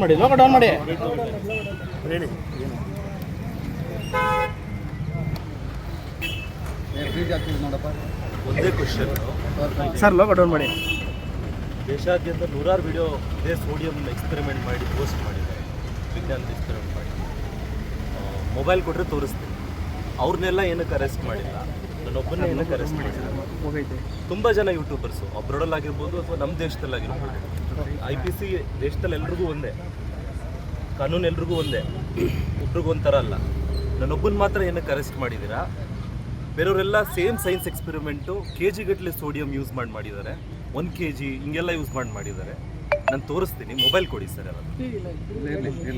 ಮಾಡಿ ಲೋಕ ಡೌನ್ ಮಾಡಿ. ಒಂದೇ ಕ್ವಶನ್ ಸರ್ ಲೋಕ ಡೌನ್ ಮಾಡಿ. ದೇಶಾದ್ಯಂತ ನೂರಾರು ವಿಡಿಯೋ ಇದೇ ಸೋಡಿಯಂ ಎಕ್ಸ್ಪೆರಿಮೆಂಟ್ ಮಾಡಿ ಪೋಸ್ಟ್ ಮಾಡಿದ್ದಾರೆ. ವಿಜ್ಞಾನದ ಎಕ್ಸ್ಪೆರಿಮೆಂಟ್ ಮಾಡಿ. ಮೊಬೈಲ್ ಕೊಟ್ಟರೆ ತೋರಿಸ್ತೀನಿ. ಅವ್ರನ್ನೆಲ್ಲ ಏನಕ್ಕೆ ಅರೆಸ್ಟ್ ಮಾಡಿಲ್ಲ? ನನ್ನೊಬ್ಬನೇ ಅರೆಸ್ಟ್ ಹೋಗೈತೆ ತುಂಬ ಜನ ಯೂಟ್ಯೂಬರ್ಸು ಅಬ್ರೋಡಲ್ಲಿ ಆಗಿರ್ಬೋದು ಅಥವಾ ನಮ್ಮ ದೇಶದಲ್ಲಾಗಿರ್ಬೋದು ಐ ಪಿ ಸಿ ದೇಶದಲ್ಲಿ ಎಲ್ರಿಗೂ ಒಂದೇ. ಕಾನೂನು ಎಲ್ರಿಗೂ ಒಂದೇ. ಒಬ್ರಿಗೂ ಒಂಥರ ಅಲ್ಲ. ನನ್ನೊಬ್ಬನ ಮಾತ್ರ ಏನಕ್ಕೆ ಅರೆಸ್ಟ್ ಮಾಡಿದ್ದೀರಾ? ಬೇರೆಯವರೆಲ್ಲ same science experiment K G ಗಟ್ಟಲೆ ಸೋಡಿಯಂ ಯೂಸ್ ಮಾಡಿ ಮಾಡಿದ್ದಾರೆ. ಒನ್ ಕೆ ಜಿ ಹಿಂಗೆಲ್ಲ ಯೂಸ್ ಮಾಡಿ ಮಾಡಿದ್ದಾರೆ. ನಾನು ತೋರಿಸ್ತೀನಿ ಮೊಬೈಲ್ ಕೊಡಿ ಸರ್ ಎಲ್ಲ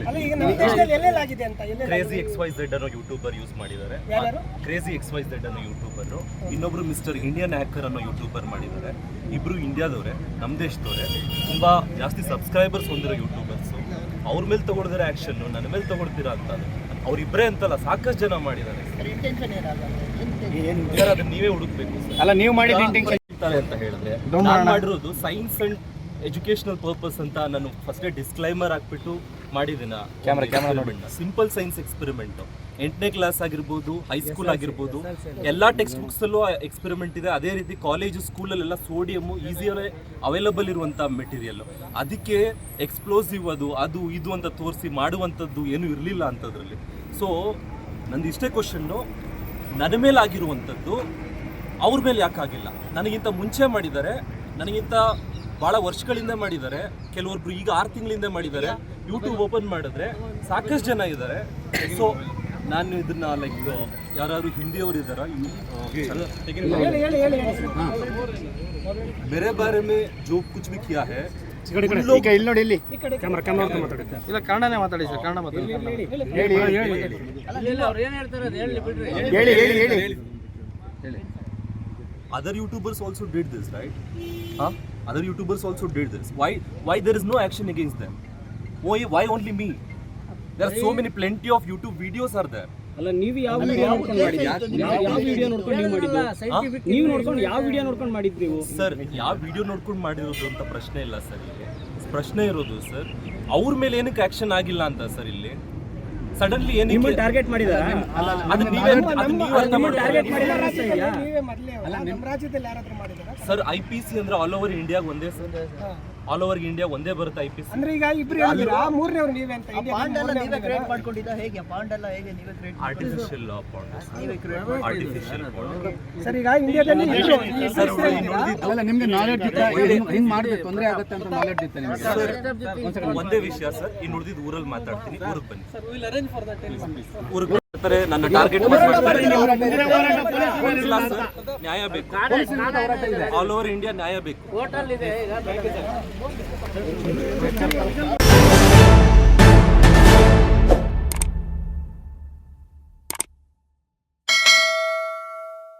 ಅಲ್ಲ ಈಗ ನಮ್ಮ ದೇಶದಲ್ಲಿ ಎಲ್ಲೆಲ್ಲಾಗಿದೆ ಅಂತ ಕ್ರೇಜಿ ಎಕ್ಸ್ ವೈ ಝೆಡ್ ಅನ್ನೋ ಯೂಟ್ಯೂಬರ್ ಯೂಸ್ ಮಾಡಿದ್ದಾರೆ. ಕ್ರೇಜಿ ಎಕ್ಸ್ ವೈ ಝೆಡ್ ಅನ್ನೋ ಯೂಟ್ಯೂಬರ್ ಇನ್ನೊಬ್ರು ಮಿಸ್ಟರ್ ಇಂಡಿಯನ್ ಹ್ಯಾಕರ್ ಅನ್ನೋ ಯೂಟ್ಯೂಬರ್ ಮಾಡಿದ್ದಾರೆ. ಇಬ್ರು ಇಂಡಿಯಾದವರೇ ನಮ್ಮ ದೇಶದವ್ರೆ. ತುಂಬಾ ಜಾಸ್ತಿ ಸಬ್ಸ್ಕ್ರೈಬರ್ಸ್ ಹೊಂದಿರೋ ಯೂಟ್ಯೂಬರ್ಸ್ ಅವ್ರ ಮೇಲೆ ತಗೊಳ್ದಿರೋ ಆಕ್ಷನ್ ನನ್ನ ಮೇಲೆ ತಗೊಳ್ತೀರಾ ಅಂತ. ಅವ್ರಿಬ್ರೇ ಅಂತಲ್ಲ ಸಾಕಷ್ಟು ಜನ ಮಾಡಿದ್ದಾರೆ. ಸರ್ ಅದನ್ನ ನೀವೇ ಹುಡುಕ್ಬೇಕು ಅಲ್ಲ ನೀವು ಮಾಡಿದ ಇಂಟೆನ್ಷನ್ ಅಂತ ಹೇಳಿದ್ರೆ. ಮಾಡಿರೋದು ಸೈನ್ಸ್ ಅಂಡ್ ಎಜುಕೇಶನಲ್ ಪರ್ಪಸ್ ಅಂತ ನಾನು ಫಸ್ಟೇ ಡಿಸ್ಕ್ಲೈಮರ್ ಹಾಕ್ಬಿಟ್ಟು ಮಾಡಿದ್ದೀನಿ. ಸಿಂಪಲ್ ಸೈನ್ಸ್ ಎಕ್ಸ್ಪೆರಿಮೆಂಟ್ ಎಂಟನೇ ಕ್ಲಾಸ್ ಆಗಿರ್ಬೋದು ಹೈಸ್ಕೂಲ್ ಆಗಿರ್ಬೋದು ಎಲ್ಲ ಟೆಕ್ಸ್ಟ್ ಬುಕ್ಸಲ್ಲೂ ಎಕ್ಸ್ಪೆರಿಮೆಂಟ್ ಇದೆ. ಅದೇ ರೀತಿ ಕಾಲೇಜು ಸ್ಕೂಲಲ್ಲೆಲ್ಲ ಸೋಡಿಯಮ್ಮು ಈಸಿಯಲ್ಲೇ ಅವೈಲಬಲ್ ಇರುವಂಥ ಮೆಟೀರಿಯಲ್ ಅದಕ್ಕೆ ಎಕ್ಸ್ಪ್ಲೋಸಿವ್ ಅದು ಅದು ಇದು ಅಂತ ತೋರಿಸಿ ಮಾಡುವಂಥದ್ದು ಏನೂ ಇರಲಿಲ್ಲ ಅಂಥದ್ರಲ್ಲಿ ಸೊ ನಂದು ಇಷ್ಟೇ ಕ್ವಶನ್ನು ನನ್ನ ಮೇಲೆ ಆಗಿರುವಂಥದ್ದು ಅವ್ರ ಮೇಲೆ ಯಾಕಾಗಿಲ್ಲ? ನನಗಿಂತ ಮುಂಚೆ ಮಾಡಿದ್ದಾರೆ ನನಗಿಂತ ಬಹಳ ವರ್ಷಗಳಿಂದ ಮಾಡಿದ್ದಾರೆ. ಕೆಲವೊಬ್ರು ಈಗ ಆರು ತಿಂಗಳಿಂದ ಮಾಡಿದ್ದಾರೆ. ಯೂಟ್ಯೂಬ್ ಓಪನ್ ಮಾಡಿದ್ರೆ ಸಾಕಷ್ಟು ಜನ ಇದ್ದಾರೆ. ಸೊ ನಾನು ಇದನ್ನ ಲೈಕ್ ಯಾರಾದ್ರು ಹಿಂದಿಯವರು ಇದ್ದಾರ? ಬೇರೆ ಬಾರೆ ಮೇ ಜೋ ಕುಚ್ ಬಿ ಕಿಯಾ ಹೇ? ಇಲ್ಲಿ ನೋಡಿ ಇಲ್ಲಿ. ಕ್ಯಾಮ್ರಾ ಕ್ಯಾಮ್ರಾ ಮಾತಾಡಿ. ಇಲ್ಲ ಕನ್ನಡನೇ ಮಾತಾಡಿ ಸರ್ ಕನ್ನಡ ಮಾತಾಡಿ. ಹೇಳಿ ಹೇಳಿ ಹೇಳಿ. ಹೇಳಿ ಹೇಳಿ ಹೇಳಿ. ಹೇಳಿ. Other youtubers also did this right huh other youtubers also did this why why there is no action against them why why only me there are so many plenty of youtube videos are there ಅಲ್ಲ ನೀವು ಯಾವ video ನೋಡ್ಕೊಂಡು ಮಾಡಿದ್ರಿ ಯಾವ ಯಾವ video ನೋಡ್ಕೊಂಡು ನೀವು ಮಾಡಿದ್ದು ನೀವು ನೋಡ್ಕೊಂಡು ಯಾವ ವಿಡಿಯೋ ನೋಡ್ಕೊಂಡು ಮಾಡಿದ್ರಿ ನೀವು ಸರ್ ಯಾವ ವಿಡಿಯೋ ನೋಡ್ಕೊಂಡು ಮಾಡಿರೋದು ಅಂತ ಪ್ರಶ್ನೆ ಇಲ್ಲ ಸರ್ ಇಲ್ಲಿ ಪ್ರಶ್ನೆ ಇರೋದು ಸರ್ ಅವ್ರ ಮೇಲೆ ಏನಕ್ಕೆ ಆಕ್ಷನ್ ಆಗಿಲ್ಲ ಅಂತ ಸರ್ ಇಲ್ಲಿ ಸಡನ್ಲಿ ಏನು ನಿಮ್ಮ ಟಾರ್ಗೆಟ್ ಮಾಡಿದಾರ? ಅಲ್ಲ ನೀವೇ ಅದು ನೀವೇ ಅರ್ಥ ಟಾರ್ಗೆಟ್ ನಮ್ಮ ರಾಜ್ಯದಲ್ಲಿ ಯಾರಾದ್ರೂ ಮಾಡಿದಾರ? ಸರ್ ಐ ಪಿ ಸಿ ಅಂದ್ರೆ ಆಲ್ ಓವರ್ ಇಂಡಿಯಾಗ ಒಂದೇ ಸರ್ ಆಲ್ ಓವರ್ ಇಂಡಿಯಾ ಒಂದೇ ಬರುತ್ತೆ ಐ ಪಿ ಸಿ ಅಂದ್ರೆ ಈಗ ಇಬ್ರು ಹೇಳಿದಿರಾ ಮೂರನೇವ್ರು ನೀವೇ ಅಂತ. ಪಾಂಡ್ ಮೂರನೇವ್ರು ನೀವೇ ನೀವೇ. ಕ್ರಿಯೇಟ್ ಮಾಡ್ಕೊಂಡಿದ್ದ ಹೇಗೆ? ಪಾಂಡ್ ಎಲ್ಲ ಹೇಗೆ ನೀವೇ ಕ್ರಿಯೇಟ್ ಆರ್ಟಿಫಿಷಿಯಲ್ ನೀವೇ ಕ್ರಿಯೇಟ್ ಆರ್ಟಿಫಿಷಿಯಲ್ ಸರ್ ಈಗ ಇಂಡಿಯಾದಲ್ಲಿ ಇಬ್ರು ಸರ್? ಅಲ್ಲ ನಿಮ್ಗೆ ನಾಲೆಡ್ಜ್ ಇತ್ತ ಹೆಂಗ್ ಮಾಡಿದ್ರೆ ತೊಂದರೆ ಆಗುತ್ತೆ ಅಂತ ನಾಲೆಡ್ಜ್ ಇತ್ತ ನಿಮ್ಗೆ? ಒಂದೇ ವಿಷಯ ಸರ್ ಇನ್ನು ಉಳಿದಿದ್ದು ಊರಲ್ಲಿ ಮಾತಾಡ್ತೀನಿ. ಊರಿಗೆ ಬನ್ನಿ. ಊರಿಗೆ ಬರ್ತಾರೆ ನನ್ನ ಟಾರ್ಗೆಟ್ ನ್ಯಾಯ ಬೇಕು. ಆಲ್ ಓವರ್ ಇಂಡಿಯಾ ನ್ಯಾಯ ಬೇಕು.